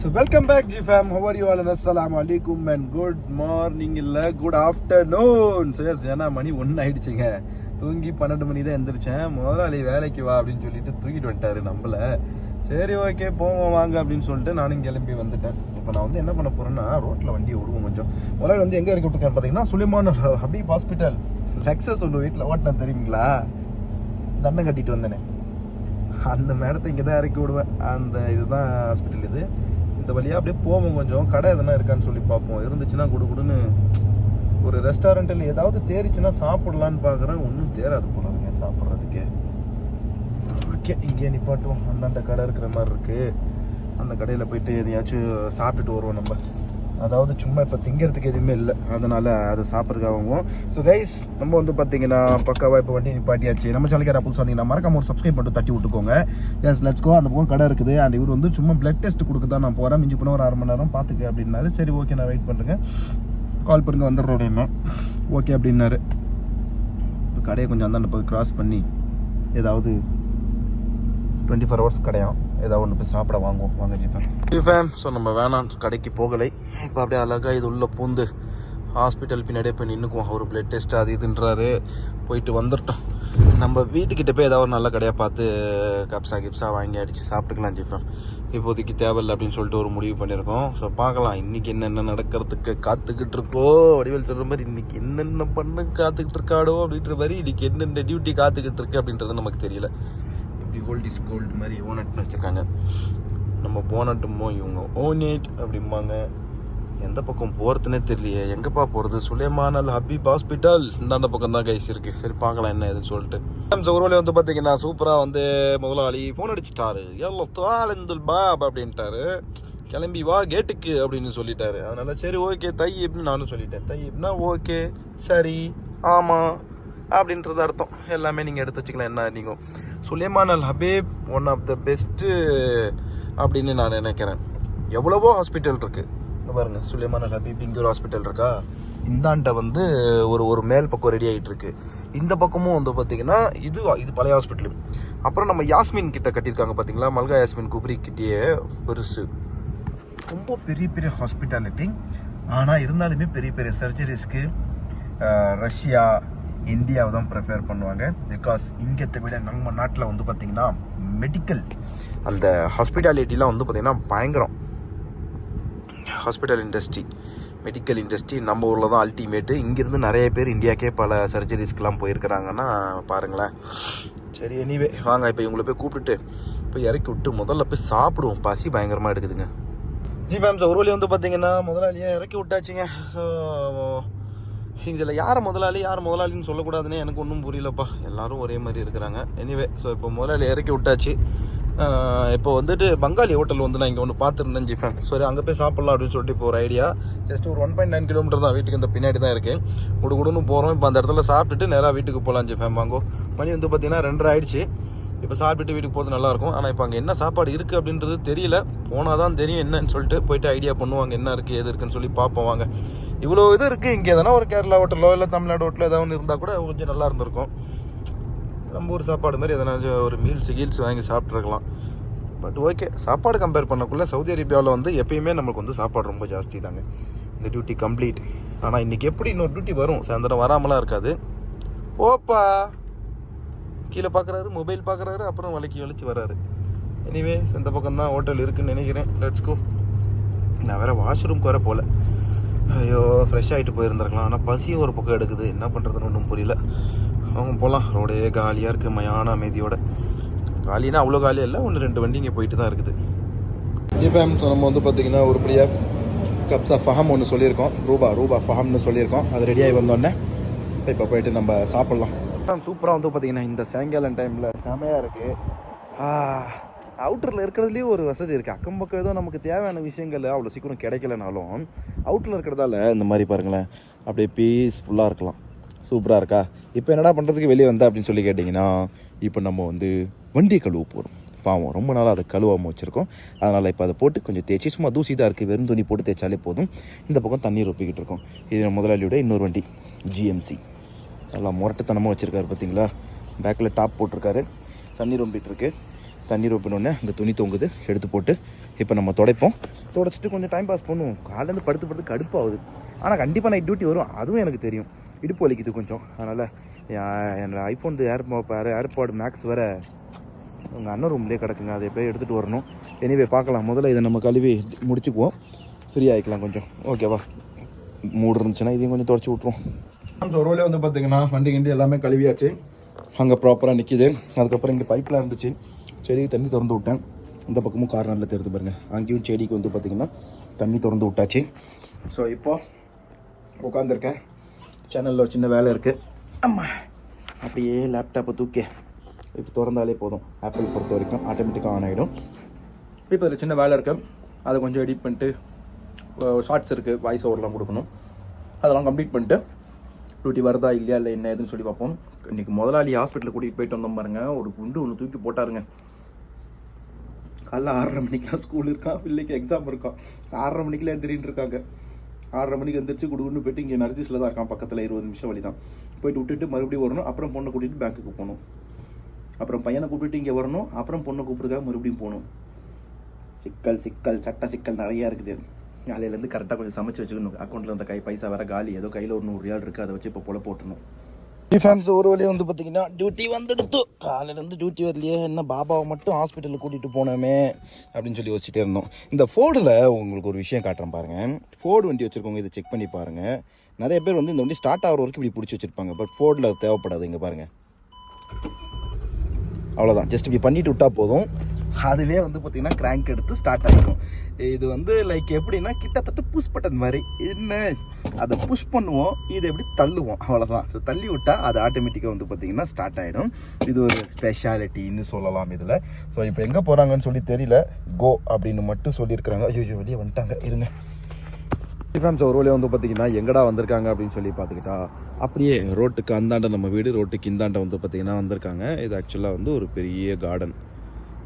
So welcome back G fam how are you all அஸ்லாம் அலிகும் and good morning இல்லை good afternoon sir ஏன்னா மணி ஒன்று ஆயிடுச்சுங்க தூங்கி பன்னெண்டு மணி தான் எந்திரிச்சேன். முதலாளி வேலைக்கு வா அப்படின்னு சொல்லிட்டு தூக்கிட்டு வந்துட்டாரு நம்மள. சரி ஓகே போவோம் வாங்க அப்படின்னு சொல்லிட்டு நானும் கிளம்பி வந்துட்டேன். இப்போ நான் வந்து என்ன பண்ண போறேன்னா ரோட்டில் வண்டியை விடுவோம் கொஞ்சம் முதலாளி வந்து எங்கே இறக்கி விட்டுருக்கேன் பார்த்தீங்கன்னா சுலைமான் ஹபீப் ஹாஸ்பிட்டல் லெக்ஸஸ் ஒன்று வீட்டில் ஓட்டினேன் தெரியுங்களா? தண்டம் கட்டிட்டு வந்தேனே. அந்த மேடத்தை இங்கே தான் இறக்கி விடுவேன். அந்த இதுதான் ஹாஸ்பிட்டல் இது. இந்த வழியாக அப்படியே போவோம் கொஞ்சம். கடை எதனா இருக்கான்னு சொல்லி பார்ப்போம். இருந்துச்சுன்னா குடு ஒரு ரெஸ்டாரண்ட்டில் ஏதாவது தேறிச்சுன்னா சாப்பிடலான்னு பார்க்குறேன். ஒன்றும் தேராது போல இருக்கேன் சாப்பிட்றதுக்கே. ஓகே இங்கே நிப்பாட்டுவோம். அந்தாண்ட கடை இருக்கிற மாதிரி இருக்குது அந்த கடையில் போயிட்டு எதையாச்சும் சாப்பிட்டுட்டு வருவோம் நம்ம. அதாவது சும்மா இப்போ திங்கிறதுக்கு எதுவுமே இல்லை. அதனால் அதை சாப்பிட்றதுக்காகவும். ஸோ கைஸ் நம்ம வந்து பார்த்தீங்கன்னா பக்காவாக இப்போ வண்டி நிப்பாட்டியாச்சு. நம்ம சேனலுக்கு யாராவது புதுசாக வந்தீங்கன்னா மறக்காம ஒரு சப்ஸ்கிரைப் மட்டும் தட்டி விட்டுக்கோங்க. எஸ் லெட்ஸ் கோ அந்த பக்கம் கடை இருக்குது. அண்ட் இவர் வந்து சும்மா பிளட் டெஸ்ட் கொடுக்க தான் நான் போகிறேன் மிஞ்சி போனால் ஒரு அரை மணி நேரம் பார்த்துக்க அப்படின்னாரு. சரி ஓகே நான் வெயிட் பண்ணுறேன் கால் பண்ணுங்க வந்துடுறோம் அப்படின்னா ஓகே அப்படின்னாரு. இப்போ கடையை கொஞ்சம் அந்தாண்ட போய் கிராஸ் பண்ணி ஏதாவது டுவெண்ட்டி ஃபோர் ஹவர்ஸ் கடையாம். ஏதாவது ஒன்று போய் சாப்பிட வாங்குவோம். வாங்க ஜிஃபேன் ஜிஃபேன் ஸோ நம்ம வேணாம். கடைக்கு போகலை. இப்போ அப்படியே அழகாக இது உள்ளே பூந்து ஹாஸ்பிட்டல் பின்னாடியே போய் நின்றுக்குவோம் அவர் பிளட் டெஸ்ட் அது இதுன்றாரு. போயிட்டு வந்துட்டோம். நம்ம வீட்டுக்கிட்ட போய் ஏதாவது ஒரு நல்ல கடையாக பார்த்து கப்ஸா கிப்ஸா வாங்கி அடித்து சாப்பிட்டுக்கலாம் ஜிஃபேன் இப்போதைக்கு தேவையில்லை அப்படின்னு சொல்லிட்டு ஒரு முடிவு பண்ணியிருக்கோம். ஸோ பார்க்கலாம். இன்றைக்கி என்னென்ன நடக்கிறதுக்கு காத்துக்கிட்டு இருக்கோ வடிவேல் சொல்கிற மாதிரி இன்றைக்கி என்னென்ன பண்ண காத்துக்கிட்டு இருக்காடோ அப்படின்ற மாதிரி இன்றைக்கி என்னென்ன டியூட்டி காத்துக்கிட்டு இருக்கு அப்படின்றது நமக்கு தெரியல. இப்படி கோல்ட் இஸ் கோல்டு மாதிரி ஓனட்னு வச்சுருக்காங்க. நம்ம போனட்டுமோ இவங்க ஓனேட் அப்படிம்பாங்க. எந்த பக்கம் போகிறதுனே தெரியலையே. எங்கேப்பா போகிறது சுலைமான் அல் ஹபீப் ஹாஸ்பிட்டல் இந்தாண்ட பக்கம் தான் கைஸ் இருக்குது சரி பார்க்கலாம் என்ன ஏதுன்னு சொல்லிட்டு. ஒரு வேளை வந்து பார்த்தீங்கன்னா சூப்பராக வந்து முதலாளி ஃபோன் அடிச்சிட்டாரு. எல்லோ தாலந்துல் பாப் அப்படின்ட்டாரு. கிளம்பி வா கேட்டுக்கு அப்படின்னு சொல்லிட்டாரு. அதனால சரி ஓகே தையப்னு நானும் சொல்லிட்டேன். தையப்னா ஓகே சரி ஆமாம் அப்படின்றது அர்த்தம். எல்லாமே நீங்கள் எடுத்து வச்சுக்கலாம். என்ன நீங்கள் Sulaiman Al Habib one of the best அப்படின்னு நான் நினைக்கிறேன். எவ்வளவோ ஹாஸ்பிட்டல் இருக்குது பாருங்கள் பாருங்க அல் ஹபீப் இங்கே ஒரு ஹாஸ்பிட்டல் இருக்கா? இந்தாண்ட வந்து ஒரு ஒரு மேல் பக்கம் ரெடி ஆகிட்டு இருக்கு. இந்த பக்கமும் வந்து பார்த்தீங்கன்னா இது இது பழைய ஹாஸ்பிட்டல் அப்புறம் நம்ம யாஸ்மின் கிட்ட கட்டியிருக்காங்க பார்த்தீங்களா மல்கா யாஸ்மின் குப்ரி கிட்டேயே பெருசு. ரொம்ப பெரிய பெரிய ஹாஸ்பிட்டாலிட்டி ஆனால் இருந்தாலுமே பெரிய பெரிய சர்ஜரிஸ்க்கு ரஷ்யா இந்தியாவை தான் ப்ரிஃபேர் பண்ணுவாங்க. பிகாஸ் இங்கத்தை விட நம்ம நாட்டில் வந்து பார்த்திங்கன்னா மெடிக்கல் அந்த ஹாஸ்பிட்டாலிட்டிலாம் வந்து பார்த்திங்கன்னா பயங்கரம். ஹாஸ்பிட்டல் இண்டஸ்ட்ரி மெடிக்கல் இண்டஸ்ட்ரி நம்ம ஊரில் தான் அல்டிமேட்டு இங்கேருந்து நிறைய பேர் இந்தியாக்கே பல சர்ஜரிஸ்க்கெலாம் போயிருக்கிறாங்கன்னா பாருங்களேன். சரி எனிவே வாங்க இப்போ இவங்களை போய் கூப்பிட்டுட்டு போய் இறக்கி விட்டு முதல்ல போய் சாப்பிடுவோம். பசி பயங்கரமாக எடுக்குதுங்க. ஜி மேம் ஒரு வழி வந்து பார்த்தீங்கன்னா முதலாளியை இறக்கி விட்டாச்சுங்க. ஸோ இதில் யார் முதலாளி யார் முதலாளின்னு சொல்லக்கூடாதுன்னு எனக்கு ஒன்றும் புரியலப்பா. எல்லாரும் ஒரே மாதிரி இருக்கிறாங்க. எனிவே ஸோ இப்போ முதலாளி இறக்கி விட்டாச்சு. இப்போ வந்துட்டு பங்காளி ஹோட்டல் வந்து நான் இங்கே ஒன்று பார்த்துருந்தேன் ஜிஃபேன். சரி அங்கே போய் சாப்பிட்லாம் அப்படின்னு சொல்லிட்டு இப்போ ஒரு ஐடியா ஜஸ்ட் ஒரு ஒன் பாயிண்ட் நைன் கிலோமீட்டர் தான் வீட்டுக்கு இந்த பின்னாடி தான் இருக்கேன் குடு குடுன்னு போகிறோம் இப்போ அந்த இடத்துல சாப்பிட்டுட்டு நேராக வீட்டுக்கு போகலாம் ஜிஃபேன். வாங்கோ. மணி வந்து பார்த்தீங்கன்னா ரெண்டரை ஆயிடுச்சு. இப்போ சாப்பிட்டுட்டு வீட்டுக்கு போகிறது நல்லாயிருக்கும் ஆனால் இப்போ அங்கே என்ன சாப்பாடு இருக்குது அப்படின்றது தெரியல. போனால் தான் தெரியும் என்னன்னு சொல்லிட்டு போயிட்டு ஐடியா பண்ணுவாங்க என்ன இருக்குது எது இருக்குன்னு சொல்லி பார்ப்போம் வாங்க. இவ்வளோ இது இருக்குது இங்கே எதனா ஒரு கேரளா ஹோட்டலோ இல்லை தமிழ்நாடு ஹோட்டலோ ஏதாவது ஒன்று இருந்தால் கூட கொஞ்சம் நல்லா இருந்திருக்கும். நம்ம ஊர் சாப்பாடு மாதிரி எதனாச்சும் ஒரு மீல்ஸ் கீல்ஸ் வாங்கி சாப்பிட்ருக்கலாம் பட் ஓகே சாப்பாடு கம்பேர் பண்ணக்குள்ளே சவுதி அரேபியாவில் வந்து எப்பயுமே நமக்கு வந்து சாப்பாடு ரொம்ப ஜாஸ்தி தாங்க. இந்த டியூட்டி கம்ப்ளீட் ஆனால் இன்றைக்கி எப்படி இன்னொரு டியூட்டி வரும்? சாயந்தரம் வராமலாம் இருக்காது. போப்பா! கீழே பார்க்குறாரு மொபைல் பார்க்குறாரு அப்புறம் வலிக்கு வலிச்சு வராரு எனிவே இந்த பக்கம் தான் ஹோட்டல் இருக்குன்னு நினைக்கிறேன். லெட்ஸ் கோ நான் வேறு வாஷ்ரூம்க்கு வர போகல ஐயோ ஃப்ரெஷ் ஆகிட்டு போயிருந்திருக்கலாம். ஆனால் பசியும் ஒரு பக்கம் எடுக்குது. என்ன பண்ணுறதுன்னு ஒன்றும் புரியல. அவங்க போகலாம் ரோடே காலியாக இருக்குது மயான அமைதியோட. காலினா அவ்வளோ காலியாக இல்லை. ஒன்று ரெண்டு வண்டி இங்கே போயிட்டு தான் இருக்குது. ஜிஃபேம் ஸோ நம்ம வந்து பார்த்தீங்கன்னா உருப்படியாக கப்ஸா ஃபஹம் ஒன்று சொல்லியிருக்கோம். ரூபா ரூபா ஃபஹம்னு சொல்லியிருக்கோம். அது ரெடியாகி வந்தோடனே இப்போ போயிட்டு நம்ம சாப்பிட்லாம். சூப்பராக வந்து பார்த்தீங்கன்னா இந்த சாயங்காலம் டைமில் செமையாக இருக்குது அவுட்டரில் இருக்கிறதுலேயும் ஒரு வசதி இருக்குது அக்கம் பக்கம் ஏதோ நமக்கு தேவையான விஷயங்கள் அவ்வளோ சீக்கிரம் கிடைக்கலனாலும் அவுட்டரில் இருக்கிறதால இந்த மாதிரி பாருங்களேன் அப்படியே பீஸ்ஃபுல்லாக இருக்கலாம். சூப்பராக இருக்கா? இப்போ என்னடா பண்ணுறதுக்கு வெளியே வந்தா அப்படின்னு சொல்லி கேட்டிங்கன்னா இப்போ நம்ம வந்து வண்டியை கழுவ போகிறோம் பாவம் ரொம்ப நாளாக அதை கழுவாமல் வச்சுருக்கோம். அதனால் இப்போ அதை போட்டு கொஞ்சம் தேய்ச்சி சும்மா தூசி தான் இருக்குது வெறும் துணி போட்டு தேய்ச்சாலே போதும். இந்த பக்கம் தண்ணீர் ஒப்பிக்கிட்டு இருக்கோம். இது முதலாளியோட இன்னொரு வண்டி ஜிஎம்சி நல்லா முரட்டுத்தனமாக வச்சுருக்காரு பார்த்தீங்களா பேக்கில் டாப் போட்டிருக்காரு. தண்ணி ரொம்பிகிட்டு இருக்குது தண்ணீர் ஊற்றினோடனே இந்த துணி தொங்குது எடுத்து போட்டு இப்போ நம்ம துடைப்போம். துடைச்சிட்டு கொஞ்சம் டைம் பாஸ் பண்ணுவோம் காலேருந்து படுத்து படுத்து கடுப்பாகுது. ஆனால் கண்டிப்பாக நைட் டியூட்டி வரும். அதுவும் எனக்கு தெரியும். இடுப்பு வலிக்குது கொஞ்சம். அதனால் என்னோடய ஐஃபோன் ஏர் ஏர்பாடு மேக்ஸ் வேறு. உங்கள் அண்ணன் ரூம்லேயே கிடக்குங்க. அதை எப்படியே எடுத்துகிட்டு வரணும். எனிவே பார்க்கலாம். முதல்ல இதை நம்ம கழுவி முடிச்சுக்குவோம். ஃப்ரீ ஆகிக்கலாம் கொஞ்சம். ஓகேவா மூடு இருந்துச்சுன்னா இதையும் கொஞ்சம் தொடச்சி விட்ருவோம் ஒரு ரோலே வந்து பார்த்தீங்கன்னா வண்டி கிண்டி எல்லாமே கழுவியாச்சு. அங்கே ப்ராப்பராக நிற்கிது அதுக்கப்புறம் இங்கே பைப்பில் இருந்துச்சு. செடிக்கு தண்ணி திறந்து விட்டேன். இந்த பக்கமும் கார்னரில் தெரிந்து பாருங்க. அங்கேயும் செடிக்கு வந்து பார்த்திங்கன்னா தண்ணி திறந்து விட்டாச்சு. ஸோ இப்போ உட்காந்துருக்கேன் சேனலில் ஒரு சின்ன வேலை இருக்குது அம்மா அப்படியே லேப்டாப்பை தூக்கி இப்போ திறந்தாலே போதும். ஆப்பிள் பொறுத்த வரைக்கும் ஆட்டோமேட்டிக்காக ஆன் ஆகிடும் இப்போ ஒரு சின்ன வேலை இருக்குது அதை கொஞ்சம் எடிட் பண்ணிட்டு ஷார்ட்ஸ் இருக்குது வாய்ஸ் ஓவர்லாம் கொடுக்கணும். அதெல்லாம் கம்ப்ளீட் பண்ணிட்டு டியூட்டி வருதா இல்லையா இல்லை என்ன ஏதுன்னு சொல்லி பார்ப்போம். இன்னைக்கு முதலாளி ஹாஸ்பிட்டலில் கூட்டிகிட்டு போயிட்டு வந்தோம் பாருங்கள் ஒரு குண்டு ஒன்று தூக்கி போட்டாருங்க. காலைல ஆறரை மணிக்கெலாம் ஸ்கூல் இருக்கான் பிள்ளைக்கு எக்ஸாம் இருக்கான் ஆறரை மணிக்கெலாம் எந்திரின்னு இருக்காங்க ஆறரை மணிக்கு எந்திரிச்சு குடுகுண்டு போயிட்டு இங்கே நர்ஜிஸில் தான் இருக்கான். பக்கத்தில் இருபது நிமிஷம் வழி தான் போயிட்டு விட்டுட்டு மறுபடியும் வரணும். அப்புறம் பொண்ணை கூட்டிகிட்டு பேங்க்குக்கு போகணும். அப்புறம் பையனை கூப்பிட்டு இங்கே வரணும். அப்புறம் பொண்ணை கூப்பிட்டுருக்காங்க மறுபடியும் போகணும். சிக்கல் சிக்கல் சட்ட சிக்கல் நிறையா இருக்குது. காலையிலேருந்து கரெக்டாக கொஞ்சம் சமைச்சு வச்சுக்கணும். அக்கௌண்ட்டில் அந்த கை பைசா வேறு காலி. ஏதோ கையில் ஒரு நூறு ரியால் இருக்குது அதை வச்சு இப்போ போல போட்டணும் டிஃபென்ஸ் ஒரு வழியாக வந்து பார்த்தீங்கன்னா டியூட்டி வந்துடுத்து. காலையிலேருந்து டியூட்டி வரலையே என்ன பாபாவை மட்டும் ஹாஸ்பிட்டலில் கூட்டிகிட்டு போனோமே அப்படின்னு சொல்லி யோசிச்சுட்டே இருந்தோம். இந்த ஃபோர்டில் உங்களுக்கு ஒரு விஷயம் காட்டுறேன் பாருங்கள் ஃபோர்டு வண்டி வச்சுருக்கவங்க இதை செக் பண்ணி பாருங்கள் நிறைய பேர் வந்து இந்த வண்டி ஸ்டார்ட் ஆகிற வரைக்கும் இப்படி பிடிச்சி வச்சுருப்பாங்க. பட் ஃபோர்டில் தேவைப்படாது இங்கே பாருங்கள் அவ்வளோதான் ஜஸ்ட் இப்படி பண்ணிட்டு விட்டா போதும். அதுவே வந்து பார்த்தீங்கன்னா கிராங்க் எடுத்து ஸ்டார்ட் ஆகிடும் இது வந்து லைக் எப்படின்னா கிட்டத்தட்ட புஷ் பட்டன் மாதிரி. என்ன? அதை புஷ் பண்ணுவோம் இதை எப்படி தள்ளுவோம்? அவ்வளோதான் ஸோ தள்ளி விட்டால் அது ஆட்டோமேட்டிக்காக வந்து பார்த்தீங்கன்னா ஸ்டார்ட் ஆகிடும் இது ஒரு ஸ்பெஷாலிட்டின்னு சொல்லலாம் இதில். ஸோ இப்போ எங்கே போகிறாங்கன்னு சொல்லி தெரியல. கோ அப்படின்னு மட்டும் சொல்லியிருக்கிறாங்க. ஐயோ வெளியே வந்துட்டாங்க. இருங்க. ஃபேம்ஸ் ஒரு வழியாக வந்து பார்த்தீங்கன்னா எங்கடா வந்திருக்காங்க அப்படின்னு சொல்லி பார்த்துக்கிட்டா அப்படியே ரோட்டுக்கு அந்தாண்ட நம்ம வீடு ரோட்டுக்கு இந்தாண்ட வந்து பார்த்திங்கன்னா வந்திருக்காங்க. இது ஆக்சுவலாக வந்து ஒரு பெரிய கார்டன்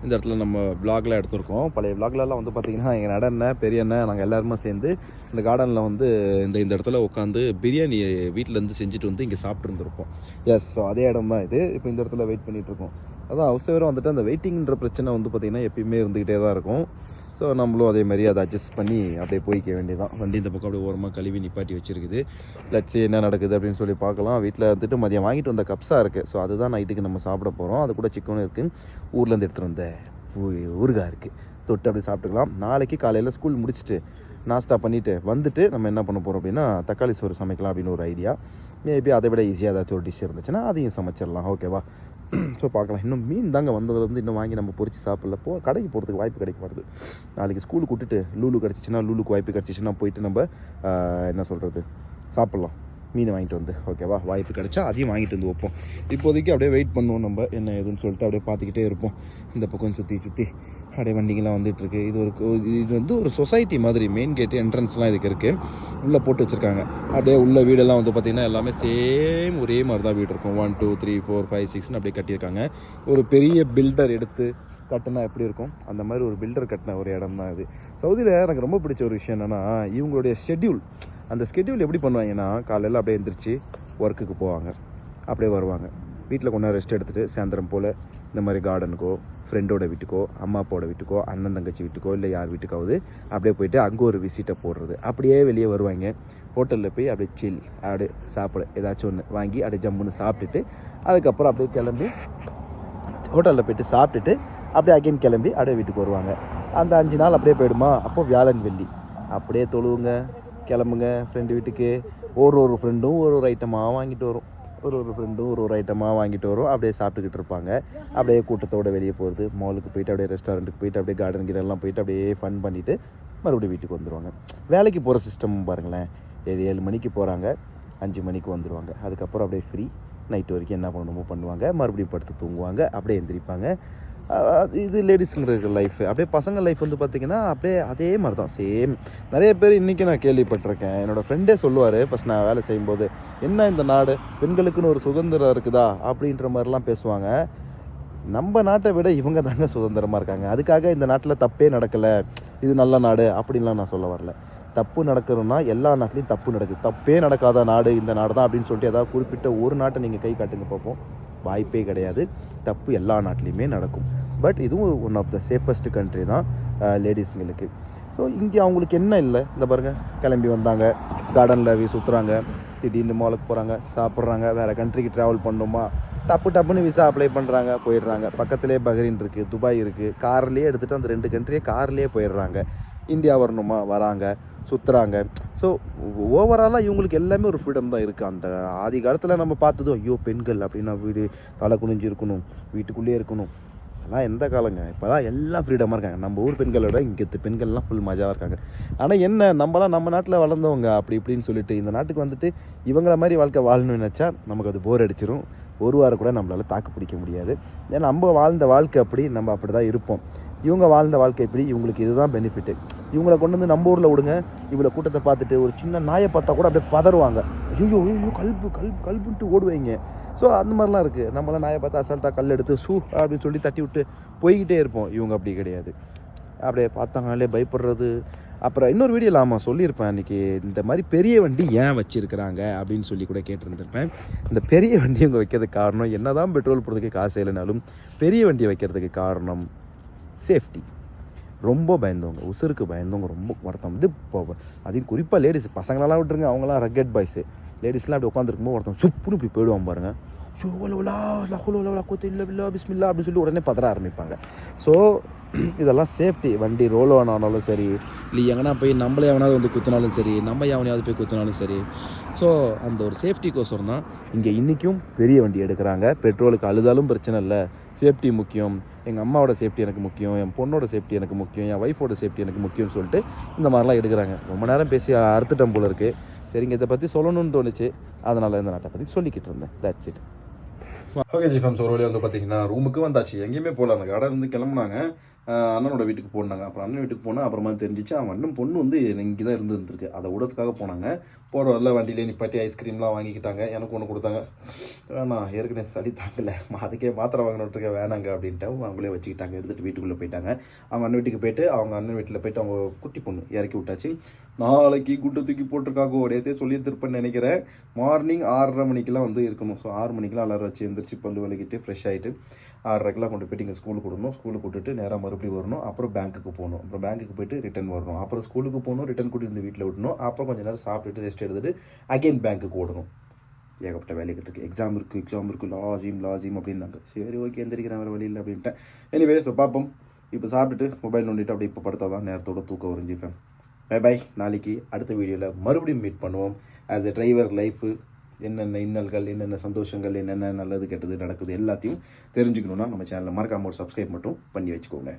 இந்த இடத்துல நம்ம vlogலாம் எடுத்திருக்கோம். பழைய vlogலலாம் வந்து பார்த்தீங்கன்னா எங்கள் நடன பெரியண்ணன் நாங்கள் எல்லாருமே சேர்ந்து இந்த கார்டனில் வந்து இந்த இந்த இடத்துல உட்காந்து பிரியாணி வீட்டிலேருந்து செஞ்சுட்டு வந்து இங்கே சாப்பிட்ருந்துருப்போம் எஸ் ஸோ அதே இடம் தான் இது. இப்போ இந்த இடத்துல வெயிட் பண்ணிகிட்ருக்கோம் இருக்கோம். அதான் அவசரம் வந்துட்டு அந்த வெயிட்டிங்ன்ற பிரச்சனை வந்து பார்த்திங்கன்னா எப்பயுமே இருந்துக்கிட்டே தான் இருக்கும். ஸோ நம்மளும் அதே மாதிரி அதை அட்ஜஸ்ட் பண்ணி அப்படியே போய்க்க வேண்டியதான் வண்டி இந்த பக்கம் அப்படியே ஓரமாக கழுவி நிப்பாட்டி வச்சிருக்குது. லட்சி என்ன நடக்குது அப்படின்னு சொல்லி பார்க்கலாம். வீட்டில் வந்துட்டு மதியம் வாங்கிட்டு வந்த கப்ஸாக இருக்குது ஸோ அதுதான் நைட்டுக்கு நம்ம சாப்பிட போகிறோம் அது கூட சிக்கனும் இருக்குது ஊர்லேருந்து எடுத்துகிட்டு வந்த ஊ- ஊறுகாய் இருக்குது தொட்டு அப்படியே சாப்பிட்டுக்கலாம். நாளைக்கு காலையில் ஸ்கூல் முடிச்சுட்டு நாஸ்டா பண்ணிவிட்டு வந்துட்டு நம்ம என்ன பண்ண போகிறோம் அப்படின்னா தக்காளி சோறு சமைக்கலாம் அப்படின்னு ஒரு ஐடியா மேபி அதை விட ஈஸியாக ஏதாச்சும் ஒரு டிஷ் இருந்துச்சுன்னா அதையும் சமைச்சிடலாம். ஓகேவா ஸோ பார்க்கலாம். இன்னும் மீன் தாங்க வந்ததுலேருந்து இன்னும் வாங்கி நம்ம பொறிச்சு சாப்பிடல. போ கடைக்கு போகிறதுக்கு வாய்ப்பு கிடைக்க மாட்டுது நாளைக்கு ஸ்கூலுக்கு விட்டுட்டு லூலு கிடச்சிச்சின்னா லூலுக்கு வாய்ப்பு கிடச்சிச்சின்னா போயிட்டு நம்ம என்ன சொல்கிறது சாப்பிட்லாம். மீன் வாங்கிட்டு வந்து ஓகேவா வாய்ப்பு கிடைச்சா அதையும் வாங்கிட்டு வந்து வைப்போம். இப்போதைக்கு அப்படியே வெயிட் பண்ணுவோம் நம்ம என்ன ஏதுன்னு சொல்லிட்டு அப்படியே பார்த்துக்கிட்டே இருப்போம். இந்த பக்கம் சுற்றி சுற்றி அப்படியே வண்டிங்கெல்லாம் வந்துட்டு இருக்கு இது ஒரு இது வந்து ஒரு சொசைட்டி மாதிரி மெயின் கேட்டு என்ட்ரன்ஸ்லாம் இதுக்கு இருக்குது உள்ளே போட்டு வச்சுருக்காங்க. அப்படியே உள்ள வீடெல்லாம் வந்து பார்த்திங்கன்னா எல்லாமே சேம் ஒரே மாதிரி தான் வீடு இருக்கும். One two three four five சிக்ஸ்னு அப்படியே கட்டியிருக்காங்க. ஒரு பெரிய பில்டர் எடுத்து கட்டினா எப்படி இருக்கும்? அந்த மாதிரி ஒரு பில்டர் கட்டின ஒரு இடம் தான் இது. சவுதியில் எனக்கு ரொம்ப பிடிச்ச ஒரு விஷயம் என்னென்னா இவங்களுடைய ஷெட்யூல் அந்த ஸ்கெட்யூல் எப்படி பண்ணுவாங்கன்னா காலையில் அப்படியே எந்திரிச்சு ஒர்க்குக்கு போவாங்க. அப்படியே வருவாங்க. வீட்டில் கொஞ்ச நேரம் ரெஸ்ட் எடுத்துகிட்டு சாயந்தரம் போல் இந்த மாதிரி கார்டனுக்கோ ஃப்ரெண்டோட வீட்டுக்கோ அம்மா அப்பாவோட வீட்டுக்கோ அண்ணன் தங்கச்சி வீட்டுக்கோ இல்லை யார் வீட்டுக்காவது அப்படியே போயிட்டு அங்கே ஒரு விசிட்டை போடுறது. அப்படியே வெளியே வருவாங்க. ஹோட்டலில் போய் அப்படியே சில் அப்படியே சாப்பிட ஏதாச்சும் ஒன்று வாங்கி அப்படியே ஜம்முன்னு சாப்பிட்டுட்டு அதுக்கப்புறம் அப்படியே கிளம்பி ஹோட்டலில் போயிட்டு சாப்பிட்டுட்டு அப்படியே அகைன் கிளம்பி அப்படியே வீட்டுக்கு வருவாங்க. அந்த அஞ்சு நாள் அப்படியே போயிடுமா? அப்போ வியாழன் வெள்ளி. அப்படியே தொழுவுங்க. கிளம்புங்க ஃப்ரெண்டு வீட்டுக்கு. ஒரு ஒரு ஃப்ரெண்டும் ஒரு ஒரு ஐட்டமாக வாங்கிட்டு வரும். ஒரு ஒரு ஃப்ரெண்டும் ஒரு ஒரு ஐட்டமாக வாங்கிட்டு வரும். அப்படியே சாப்பிட்டுக்கிட்டு இருப்பாங்க. அப்படியே கூட்டத்தோடு வெளியே போகிறது மாலுக்கு போயிட்டு அப்படியே ரெஸ்டாரண்ட்டுக்கு போயிட்டு அப்படியே கார்டன் கீரெல்லாம் போயிட்டு அப்படியே ஃபன் பண்ணிவிட்டு மறுபடியும் வீட்டுக்கு வந்துடுவாங்க வேலைக்கு போகிற சிஸ்டம் பாருங்களேன். ஏழு ஏழு மணிக்கு போகிறாங்க அஞ்சு மணிக்கு வந்துடுவாங்க அதுக்கப்புறம் அப்படியே ஃப்ரீ நைட்டு வரைக்கும் என்ன பண்ணணுமோ பண்ணுவாங்க. மறுபடியும் படுத்து தூங்குவாங்க. அப்படியே எந்திரிப்பாங்க. இது லேடிஸுங்கிற இருக்கிற லைஃப் அப்படியே பசங்க லைஃப் வந்து பார்த்தீங்கன்னா அப்படியே அதே மாதிரி தான் சேம் நிறைய பேர் இன்றைக்கி நான் கேள்விப்பட்டிருக்கேன். என்னோடய ஃப்ரெண்டே சொல்லுவார் ஃபஸ்ட் நான் வேலை செய்யும்போது என்ன இந்த நாடு? பெண்களுக்குன்னு ஒரு சுதந்திரம் இருக்குதா? அப்படின்ற மாதிரிலாம் பேசுவாங்க. நம்ம நாட்டை விட இவங்க தாங்க சுதந்திரமாக இருக்காங்க. அதுக்காக இந்த நாட்டில் தப்பே நடக்கலை. இது நல்ல நாடு அப்படின்லாம் நான் சொல்ல வரல. தப்பு நடக்கிறோன்னா எல்லா நாட்டிலையும் தப்பு நடக்குது. தப்பே நடக்காத நாடு இந்த நாடு தான் அப்படின்னு சொல்லிட்டு ஏதாவது குறிப்பிட்ட ஒரு நாட்டை நீங்கள் கை காட்டுங்க பார்ப்போம் வாய்ப்பே கிடையாது. தப்பு எல்லா நாட்டிலையுமே நடக்கும். பட் இதுவும் one of the safest country தான் லேடிஸுங்களுக்கு ஸோ இங்கே அவங்களுக்கு என்ன இல்லை? இந்த பாருங்கள் கிளம்பி வந்தாங்க. கார்டனில் வீ சுற்றுறாங்க திடீர்னு மாலுக்கு போகிறாங்க சாப்பிட்றாங்க. வேறு கண்ட்ரிக்கு ட்ராவல் பண்ணணுமா? டப்பு டப்புன்னு விசா அப்ளை பண்ணுறாங்க போயிடுறாங்க. பக்கத்துலேயே பஹ்ரீன் இருக்குது துபாய் இருக்குது கார்லேயே எடுத்துகிட்டு அந்த ரெண்டு கண்ட்ரியே கார்லேயே போயிடுறாங்க. இந்தியா வரணுமா? வராங்க சுற்றுறாங்க ஸோ ஓவராலாக இவங்களுக்கு எல்லாமே ஒரு ஃப்ரீடம் தான் இருக்குது அந்த ஆதி காலத்தில் நம்ம பார்த்ததும் ஐயோ பெண்கள் அப்படின்னா வீடு தலை குனிஞ்சு இருக்கணும் வீட்டுக்குள்ளேயே இருக்கணும். அதெல்லாம் எந்த காலங்க? இப்போலாம் எல்லாம் ஃப்ரீடமாக இருக்காங்க. நம்ம ஊர் பெண்களோட இங்கே பெண்கள்லாம் ஃபுல் மஜாவாக இருக்காங்க. ஆனால் என்ன? நம்மலாம் நம்ம நாட்டில் வளர்ந்தவங்க அப்படி இப்படின்னு சொல்லிட்டு இந்த நாட்டுக்கு வந்துட்டு இவங்கள மாதிரி வாழ்க்கை வாழணும்னு நினச்சா நமக்கு அது போர் அடிச்சிடும் ஒரு வாரம் கூட நம்மளால் தாக்கு பிடிக்க முடியாது. ஏன்னா நம்ம வாழ்ந்த வாழ்க்கை அப்படி நம்ம அப்படி தான் இருப்போம். இவங்க வாழ்ந்த வாழ்க்கை இப்படி இவங்களுக்கு இதுதான் பெனிஃபிட்டு இவங்களை கொண்டு வந்து நம்ம ஊரில் விடுங்க. இவளை கூட்டத்தை பார்த்துட்டு ஒரு சின்ன நாயை பார்த்தா கூட அப்படியே பதறுவாங்க. ஐயோ ஐயோ கல்பு கல்பு கல்புன்ட்டு ஓடுவீங்க. ஸோ அந்த மாதிரிலாம் இருக்குது நம்மளாம் நாயை பார்த்தா அசால்ட்டாக கல் எடுத்து சூ அப்படின்னு சொல்லி தட்டி விட்டு போய்கிட்டே இருப்போம். இவங்க அப்படி கிடையாது. அப்படியே பார்த்தாங்களே பயப்படுறது. அப்புறம் இன்னொரு வீடியோவில் ஆமாம் சொல்லியிருப்பேன் அன்றைக்கி இந்த மாதிரி பெரிய வண்டி ஏன் வச்சுருக்கிறாங்க அப்படின்னு சொல்லி கூட கேட்டிருந்திருப்பேன். இந்த பெரிய வண்டி இவங்க வைக்கிறதுக்கு காரணம் என்ன தான் பெட்ரோல் போடுறதுக்கு காசு இல்லைனாலும் பெரிய வண்டியை வைக்கிறதுக்கு காரணம் சேஃப்டி ரொம்ப பயந்தவங்க உசுருக்கு பயந்தவங்க ரொம்ப ஒருத்தன் வந்து இப்போ அதையும் குறிப்பாக லேடிஸ் பசங்களெல்லாம் விட்டுருங்க அவங்களாம் ரக்கெட் பாய்ஸு லேடிஸ்லாம் அப்படி உட்காந்துருக்கும்போது ஒருத்தன் சுப்புன்னு இப்படி போயிடுவான் பாருங்க. ஷோ லா லஹுலோ லா இல்லை பிஸ்மில்லா அப்படின்னு சொல்லி உடனே பதற ஆரம்பிப்பாங்க. ஸோ இதெல்லாம் சேஃப்டி வண்டி ரோல் ஆன் ஆனாலும் சரி இல்லை எங்கன்னா போய் நம்மளே எவனாவது வந்து குத்தினாலும் சரி நம்ம எவனையாவது போய் குத்தினாலும் சரி. ஸோ அந்த ஒரு சேஃப்டிக்கோசரம் தான் இங்கே இன்றைக்கும் பெரிய வண்டி எடுக்கிறாங்க. பெட்ரோலுக்கு அழுதாலும் பிரச்சனை இல்லை. சேஃப்டி முக்கியம். எங்கள் அம்மாவோட சேஃப்டி எனக்கு முக்கியம். என் பொண்ணோட சேஃப்டி எனக்கு முக்கியம். என் ஒய்ஃபோட சேஃப்டி எனக்கு முக்கியம்னு சொல்லிட்டு இந்த மாதிரிலாம் எடுக்கிறாங்க. ரொம்ப நேரம் பேசி அறுத்துட்டம் போல இருக்குது சரிங்க இதை பற்றி சொல்லணும்னு தோணுச்சு. அதனால் இந்த நாட்டை பற்றி சொல்லிக்கிட்டு இருந்தேன். That's it okay G fams ஒரு வழியாக வந்து பார்த்தீங்கன்னா ரூமுக்கு வந்தாச்சு. எங்கேயுமே போகல அந்த கடை வந்து கிளம்புனாங்க. அண்ணனோட வீட்டுக்கு போனாங்க. அப்புறம் அண்ணன் வீட்டுக்கு போனால் அப்புறமா தெரிஞ்சிச்சு அவன் அண்ணன் பொண்ணு வந்து இங்கே தான் இருந்துருந்துருக்கு அதை விடத்துக்காக போனாங்க. போகிற வரல வண்டியிலே நிப்பாட்டி ஐஸ்கிரீம்லாம் வாங்கிக்கிட்டாங்க. எனக்கு ஒன்று கொடுத்தாங்க. வேணாம் ஏற்கனவே சளி தாங்கல. அதுக்கே மாத்திரை வாங்கினோட்டுருக்க வேணாங்க அப்படின்ட்டு அவங்களே வச்சுக்கிட்டாங்க. எடுத்துகிட்டு வீட்டுக்குள்ளே போயிட்டாங்க. அவங்க அண்ணன் வீட்டுக்கு போயிட்டு அவங்க அண்ணன் வீட்டில் போயிட்டு அவங்க குட்டி பொண்ணு இறக்கி விட்டாச்சு. நாளைக்கு குண்டு தூக்கி போட்டிருக்காங்க. ஒரேதே சொல்லி திருப்பேன்னு நினைக்கிறேன். மார்னிங் ஆறரை மணிக்கெல்லாம் வந்து இருக்கணும். ஸோ ஆறு மணிக்கெல்லாம் அலாரம் வச்சு எந்திரிச்சு பல்லு விளக்கிட்டு ஃப்ரெஷ் ஆகிட்டு ஆறரைக்கெல்லாம் கொண்டு போயிட்டு இங்கே ஸ்கூலுக்கு விடணும். ஸ்கூலுக்கு விட்டுட்டு நேராக மறுபடியும் வரணும். அப்புறம் பேங்க்குக்கு போகணும். அப்புறம் பேங்க்குக்கு போயிட்டு ரிட்டர்ன் வரணும். அப்புறம் ஸ்கூலுக்கு போகணும். ரிட்டர்ன் கூட்டி வந்து வீட்டில் விடணும். அப்புறம் கொஞ்சம் நேரம் சாப்பிட்டுட்டு ரெஸ்ட் எடுத்துட்டு அகைன் பேங்க்குக்கு ஓடணும். ஏகப்பட்ட வேலைகள் இருக்குது எக்ஸாம் இருக்குது எக்ஸாம் இருக்குது லாஜிம் லாஜிம் அப்படின்னாங்க. சரி ஓகே எந்திரிக்கிறேன் வேறு வழியில் அப்படின்ட்டேன். எனிவே ஸோ பார்ப்போம். இப்போ சாப்பிட்டுட்டு மொபைல் நோண்டிட்டு அப்படியே இப்போ படுத்தா தான் நேரத்தோட தூக்கம் வரைஞ்சிப்பேன் பை பை நாளைக்கு அடுத்த வீடியோவில் மறுபடியும் மீட் பண்ணுவோம். ஆஸ் எ டிரைவர் லைஃபு என்னென்ன இன்னல்கள் என்னென்ன சந்தோஷங்கள் என்னென்ன நல்லது கெட்டது நடக்குது எல்லாத்தையும் தெரிஞ்சுக்கணுன்னா நம்ம சேனலில் மறக்காம ஒரு சப்ஸ்கிரைப் மட்டும் பண்ணி வச்சுக்கோங்க.